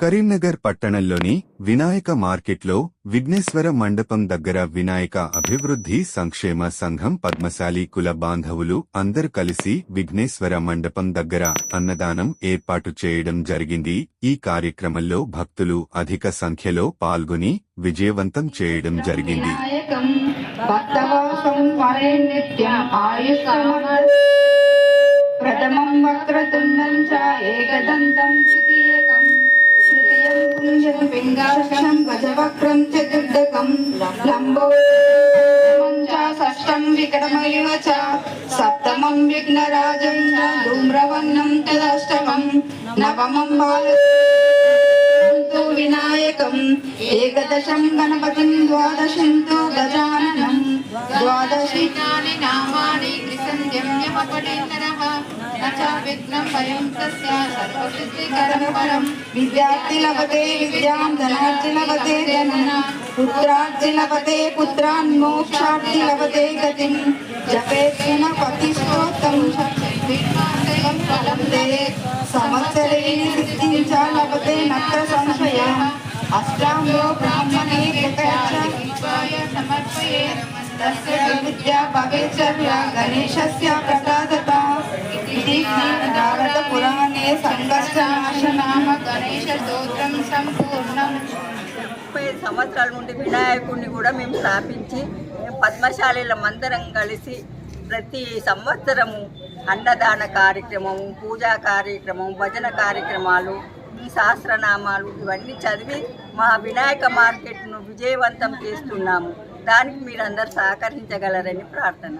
కరీంనగర్ పట్టణంలోని వినాయక మార్కెట్లో విఘ్నేశ్వర మండపం దగ్గర వినాయక అభివృద్ధి సంక్షేమ సంఘం పద్మశాలి కుల బాంధవులు అందరు కలిసి విఘ్నేశ్వర మండపం దగ్గర అన్నదానం ఏర్పాటు చేయడం జరిగింది. ఈ కార్యక్రమంలో భక్తులు అధిక సంఖ్యలో పాల్గొని విజయవంతం చేయడం జరిగింది. ప్రథమం వక్రతుండం చ ఏకదంతం ద్వితీయకం దండం పుంజం పింగార్షణం గజవక్రం చతుర్దకం లంబో షష్టం వికటమయువ చ సప్తమం విఘ్నరాజం ధూమ్రవర్ణం తదష్టమం. నవమం బాల వినాయకం ఏకదశం గణపతిం ద్వాదశం తు గజాననం. ద్వాదశి విద్యార్థి లభతే విద్యాం ధనార్థి లభతే ధన పుత్రార్థి లభతే పుత్రాన్ మోక్షార్థి లభతే గతిం జపేత్న పతిష్టోత్తం సంవత్సరే సిద్ధించా లభతే నత్ర సంశయ అష్టాంలో బ్రాహ్మణే సమర్పయే विघ्नाशयं फलं ते संवत्सरे सिद्धिं च लभते नत्र संशयः अष्टाङ्गो ब्राह्मणे प्रकर्ष शिवाय समर्पये तस्य विद्या भवेत् सर्वा गणेशस्य प्रसादता इति भारतपुराणे सङ्कष्टनाशनाम गणेशस्तोत्रं सम्पूर्णम् ముప్పై సంవత్సరాల నుండి వినాయకుడిని కూడా మేము స్థాపించి మేము పద్మశాలీలం అందరం కలిసి ప్రతి సంవత్సరము అన్నదాన కార్యక్రమము పూజా కార్యక్రమం భజన కార్యక్రమాలు ఈ సహస్రనామాలు ఇవన్నీ చదివి మా వినాయక మార్కెట్ను విజయవంతం చేస్తున్నాము దానికి మీరందరూ సహకరించగలరని ప్రార్థన.